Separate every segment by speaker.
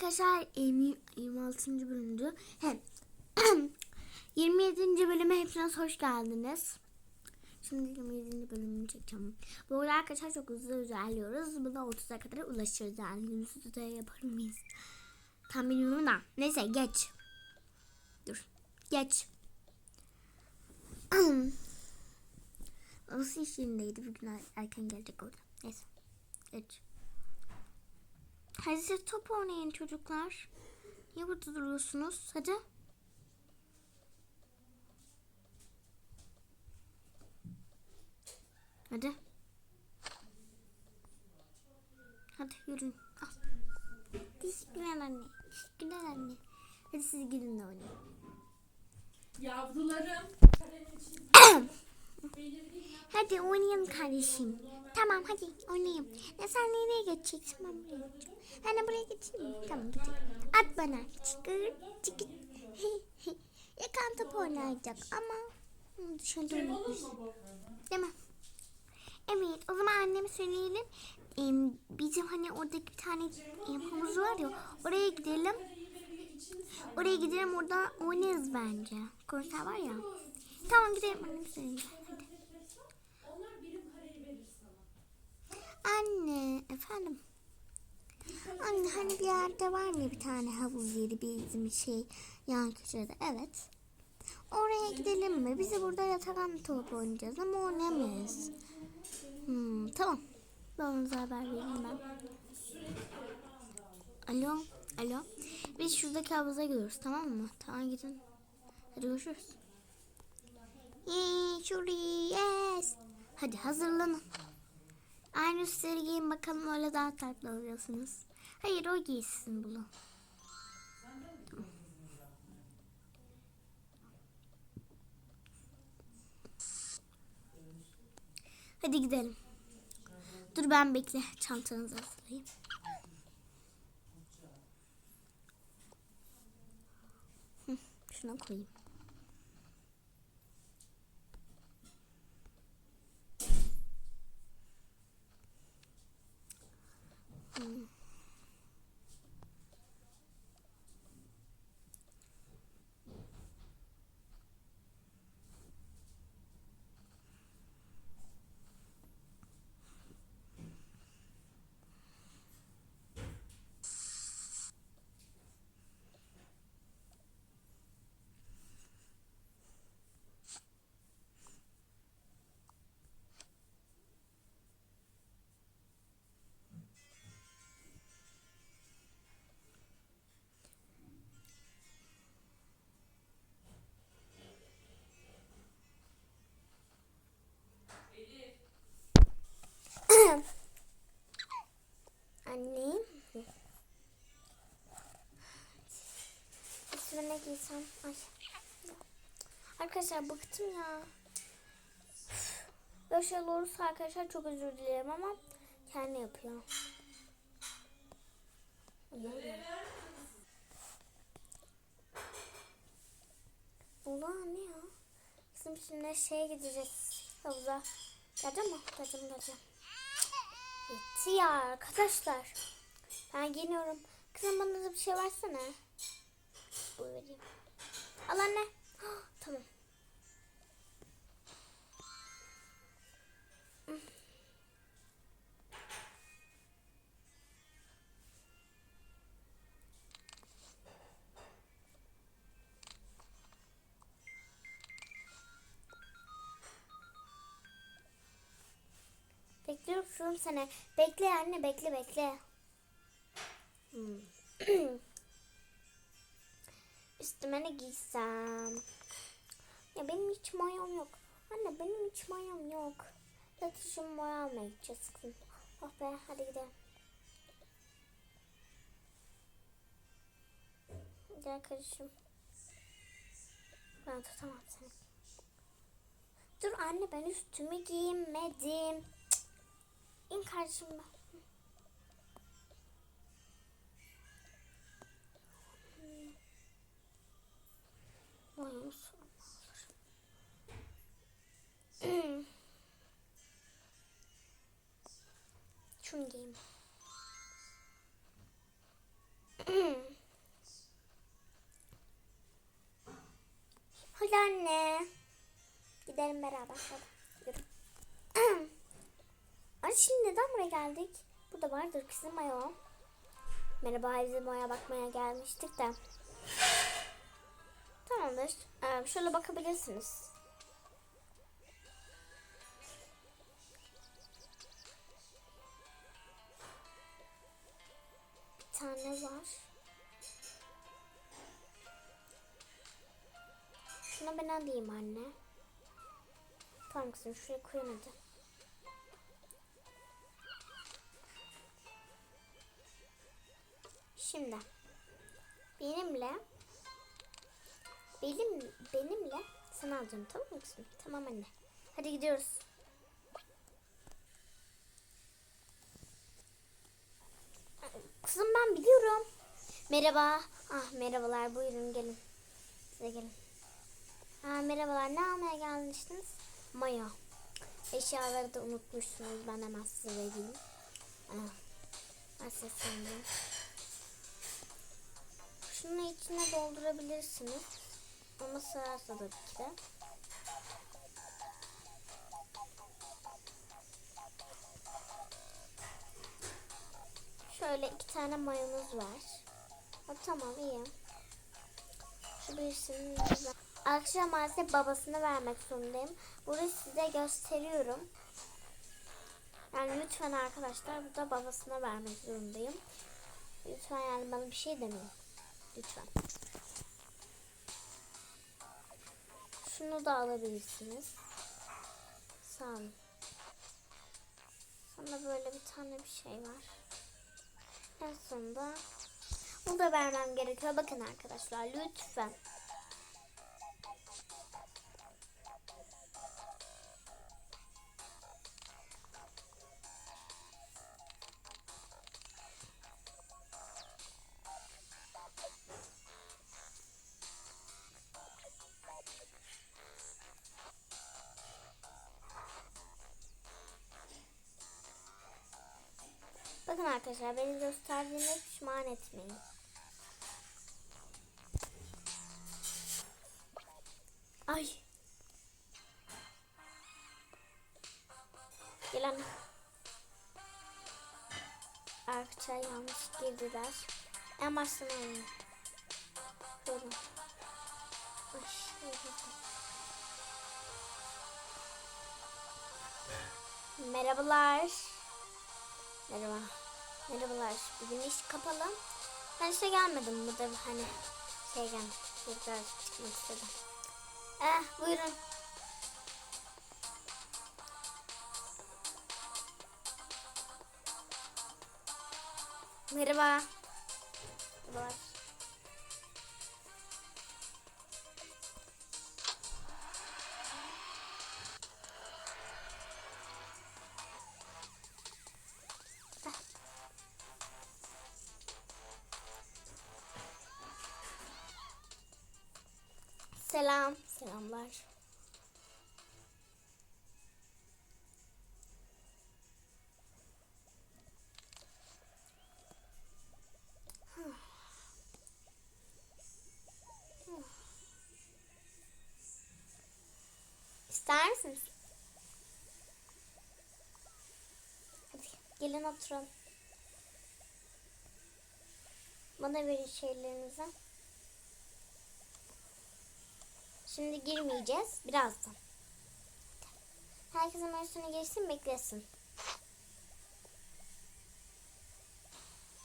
Speaker 1: arkadaşlar 26. bölümdü. Hem 27. bölüme hepiniz hoş geldiniz. Şimdi 27. bölümünü çekeceğim. Bu arada arkadaşlar çok hızlı ilerliyoruz. Buna 30'a kadar ulaşırız yani. 130'da yapar mıyız? Tam bilmiyorum da. Neyse geç. Dur. Geç. Nasıl iş yerindeydi? Bugün er- erken gelecek orada. Neyse. Geç. Hadi siz top oynayın çocuklar. Niye burada duruyorsunuz? Hadi. Hadi. Hadi yürüyün. Al. Teşekkürler anne. Teşekkürler anne. Hadi siz gidin de oynayın.
Speaker 2: Yavrularım.
Speaker 1: Hadi oynayalım kardeşim. Tamam hadi oynayalım. Ya sen nereye geçeceksin? Ben buraya geçeceğim. Ben de buraya geçeyim mi? Tamam geçelim. At bana. Çıkır çıkır. Yakan top oynayacak ama dışarıda oynayacak. Değil mi? Evet o zaman anneme söyleyelim. Em, Bizim hani oradaki bir tane em, havuz var ya oraya gidelim. Oraya gidelim orada oynarız bence. Konser var ya. Tamam gidelim anneme söyleyeyim. Hadi. Anne efendim. Anne hani bir yerde var ya bir tane havuz yeri bizim şey yan köşede evet. Oraya gidelim mi? Bizi burada yatakan top oynayacağız ama oynayamayız. Hmm, tamam. Babamıza haber vereyim ben. Alo, alo. Biz şuradaki havuza gidiyoruz tamam mı? Tamam gidin. Hadi görüşürüz. Yes. Hadi hazırlanın. Aynı üstleri giyin bakalım öyle daha tatlı oluyorsunuz. Hayır o giysin bunu. Hadi gidelim. Dur ben bekle. Çantanızı hazırlayayım. Şuna koyayım. Giysem? Ay. Arkadaşlar bıktım ya. Böyle şeyler olursa arkadaşlar çok özür dilerim ama kendi yapıyor. Ulan ne ya? Bizim şimdi şeye gideceğiz havuza. Geleceğim mi? Geleceğim geleceğim. Yetti ya arkadaşlar. Ben giyiniyorum. Kızım bana da bir şey versene. Bu vereyim. Al anne. Ah, tamam. Bekliyorum seni. Bekle anne bekle bekle. Hmm. Üstüme ne giysem? Ya benim hiç mayom yok. Anne benim hiç mayom yok. Yatışım maya almaya gideceğiz kızım. Oh be hadi gidelim. Gel kardeşim. Ben tutamam seni. Dur anne ben üstümü giyinmedim. Cık. İn karşımda. Oyun sonu Şunu giyeyim. Hadi anne. Gidelim beraber. Hadi. Ay şimdi neden buraya geldik? Burada vardır kızım ayol. Merhaba bize boya bakmaya gelmiştik de. Tamamdır. Ee, şöyle bakabilirsiniz. Bir tane var. Şuna ben alayım anne. Tamam kızım şuraya koyun hadi. Şimdi benimle benim benimle sen alacağım tamam mı kızım? Tamam anne. Hadi gidiyoruz. Kızım ben biliyorum. Merhaba. Ah merhabalar buyurun gelin. Size gelin. Ha, merhabalar ne almaya gelmiştiniz? Maya. Eşyaları da unutmuşsunuz. Ben hemen size vereyim. Ah. Şunu içine doldurabilirsiniz. Ama sığarsa tabii ki de. Şöyle iki tane mayonuz var. Ha, tamam iyi. Şu birisini. Akşam maalesef babasına vermek zorundayım. Burayı size gösteriyorum. Yani lütfen arkadaşlar burada babasına vermek zorundayım. Lütfen yani bana bir şey demeyin. Lütfen. Şunu da alabilirsiniz. Sağ olun. Sonra böyle bir tane bir şey var. En sonunda bunu da vermem gerekiyor. Bakın arkadaşlar lütfen. Bakın arkadaşlar beni gösterdiğine pişman etmeyin. Ay. Gelen arkadaşlar yanlış girdiler. En baştan alayım. Durun. Ay, Merhabalar. Merhaba. Merhabalar. Bugün iş kapalı. Ben işte gelmedim. Bu da hani şey gelmiş. Çocuklar çıkmak istedim. Eh buyurun. Merhaba. Merhabalar. Selam. Selamlar. İster misiniz? Hadi gelin oturalım. Bana verin şeylerinizi. Şimdi girmeyeceğiz. Birazdan. Herkesin menüsüne girsin beklesin.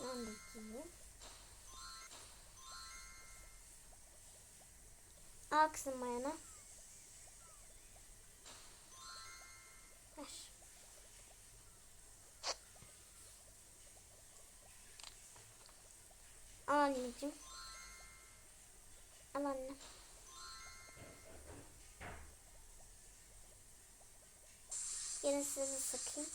Speaker 1: Ben de gireyim. Al kızım mayana. Size de sıkayım.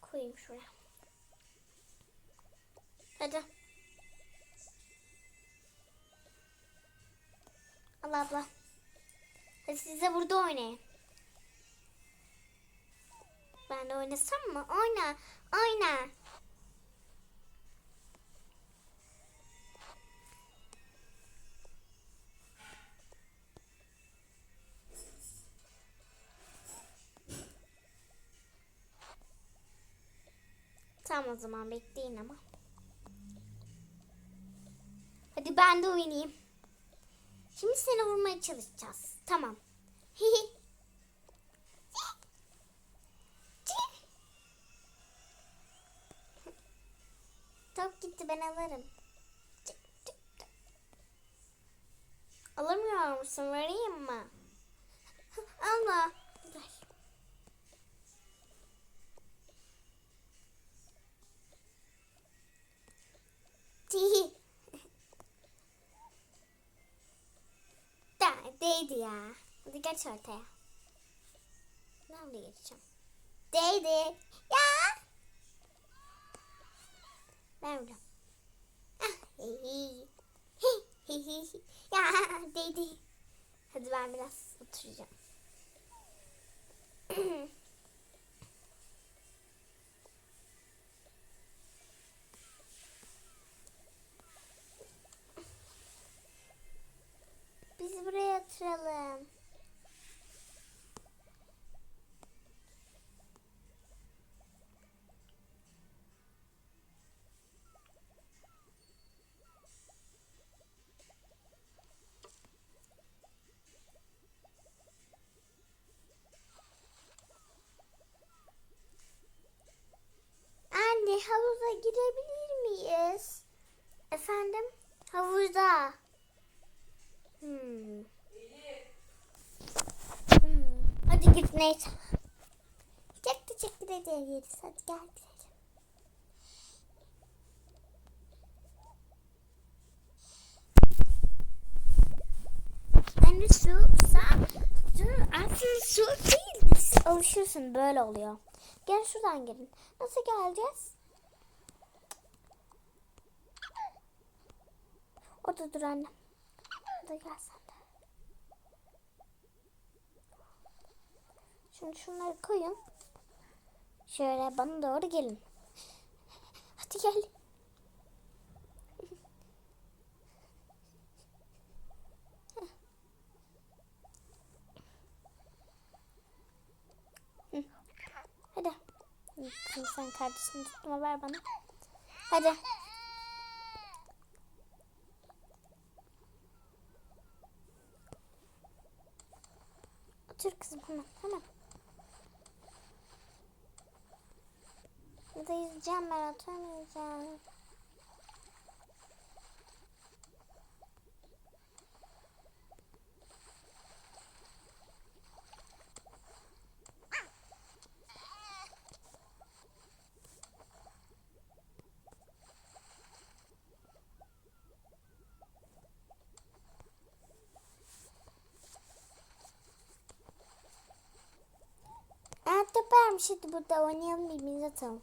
Speaker 1: Koyayım şuraya. Hadi. Allah abla. Hadi siz burada oynayın. Ben de oynasam mı? Oyna. Oyna. Tamam o zaman bekleyin ama. Hadi ben de oynayayım. Şimdi seni vurmaya çalışacağız. Tamam. Top gitti ben alırım. Alamıyor musun? Vereyim mi? Allah. Değdi ya. Hadi geç ortaya. Oraya geçeceğim. Değdi. Ya. Ben burada. Ah, hi. ya değdi. Hadi ben biraz oturacağım. Biz buraya oturalım. Anne havuza girebilir miyiz? Efendim? Havuzda. Hmm. Hmm. Hadi git neyse. Çok teşekkür ederiz. Hadi gel gidelim. Yani su, sa, su, aslında su değil. Siz alışırsın böyle oluyor. Gel şuradan gelin. Nasıl geleceğiz? Orada dur anne. Hadi gel sen de. Şimdi şunları koyun. Şöyle bana doğru gelin. Hadi gel. Hadi. Sen kardeşini tutma ver bana. Hadi. Kızım hemen hemen. Ya da yüzeceğim ben. Evet toparmış hadi burada oynayalım birbirimize atalım.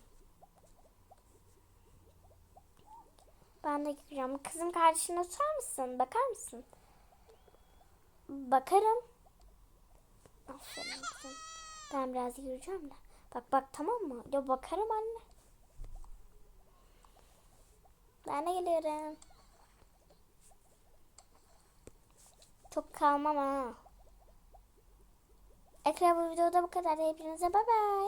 Speaker 1: Ben de gireceğim. Kızım kardeşine oturar mısın? Bakar mısın? Bakarım. Aferin. Ben biraz yürüyeceğim de. Bak bak tamam mı? Ya bakarım anne. Ben de geliyorum. Çok kalmam ha. Ekran bu videoda bu kadar. Hepinize bay bay.